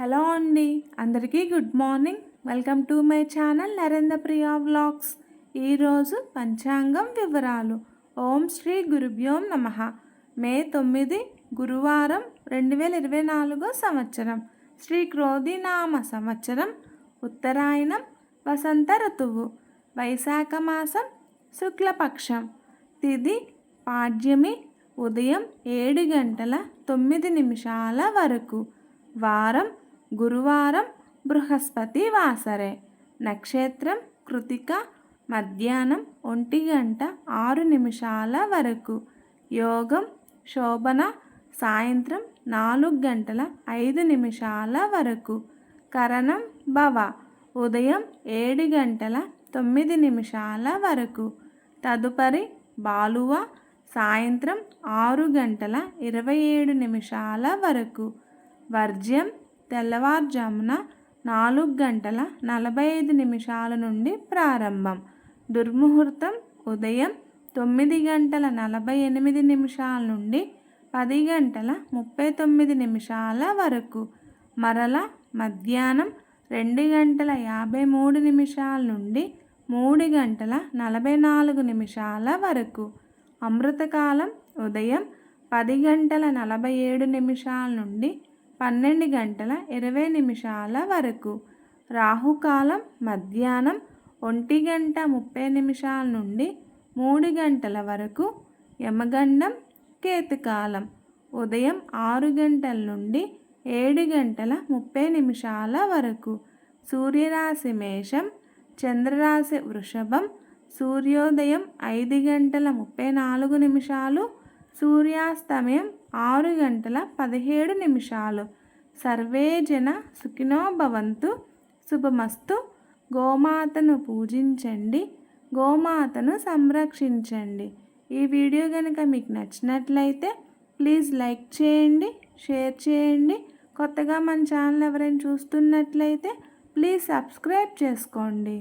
Hello అండి అందరికీ good morning. Welcome to my channel Narendra Priya vlogs. ఈరోజు పంచాంగం వివరాలు. ఓం శ్రీ గురుభ్యోం నమ. మే తొమ్మిది గురువారం రెండు వేల ఇరవై నాలుగో సంవత్సరం. శ్రీ క్రోధినామ సంవత్సరం ఉత్తరాయణం వసంత ఋతువు వైశాఖ మాసం శుక్లపక్షం. తిది పాడ్యమి ఉదయం ఏడు గంటల తొమ్మిది నిమిషాల వరకు. వారం గురువారం బృహస్పతి వాసరే. నక్షత్రం కృతిక మధ్యాహ్నం ఒంటి గంట ఆరు నిమిషాల వరకు. యోగం శోభన సాయంత్రం నాలుగు గంటల ఐదు నిమిషాల వరకు. కరణం భవ ఉదయం ఏడు గంటల తొమ్మిది నిమిషాల వరకు. తదుపరి బాలువ సాయంత్రం ఆరు గంటల ఇరవై ఏడు నిమిషాల వరకు. వర్జ్యం తెల్లవారుజామున నాలుగు గంటల నలభై ఐదు నిమిషాల నుండి ప్రారంభం. దుర్ముహూర్తం ఉదయం తొమ్మిది గంటల నలభై ఎనిమిది నిమిషాల నుండి పది గంటల ముప్పై తొమ్మిది నిమిషాల వరకు. మరల మధ్యాహ్నం రెండు గంటల యాభై మూడు నిమిషాల నుండి మూడు గంటల నలభై నాలుగు నిమిషాల వరకు. అమృతకాలం ఉదయం పది గంటల నలభై ఏడు నిమిషాల నుండి పన్నెండు గంటల ఇరవై నిమిషాల వరకు. రాహుకాలం మధ్యాహ్నం ఒంటి గంట ముప్పై నిమిషాల నుండి మూడు గంటల వరకు. యమగండం కేతుకాలం ఉదయం ఆరు గంటల నుండి ఏడు గంటల ముప్పై నిమిషాల వరకు. సూర్యరాశి మేషం చంద్రరాశి వృషభం సూర్యోదయం ఐదు గంటల ముప్పై నాలుగు నిమిషాలు సూర్యాస్తమయం ఆరు గంటల పదిహేడు నిమిషాలు. సర్వే జన సుఖినో భవంతు. శుభమస్తు. గోమాతను పూజించండి. గోమాతను సంరక్షించండి. ఈ వీడియో కనుక మీకు నచ్చినట్లయితే ప్లీజ్ లైక్ చేయండి షేర్ చేయండి. కొత్తగా మన ఛానల్ ఎవరైనా చూస్తున్నట్లయితే ప్లీజ్ సబ్స్క్రైబ్ చేసుకోండి.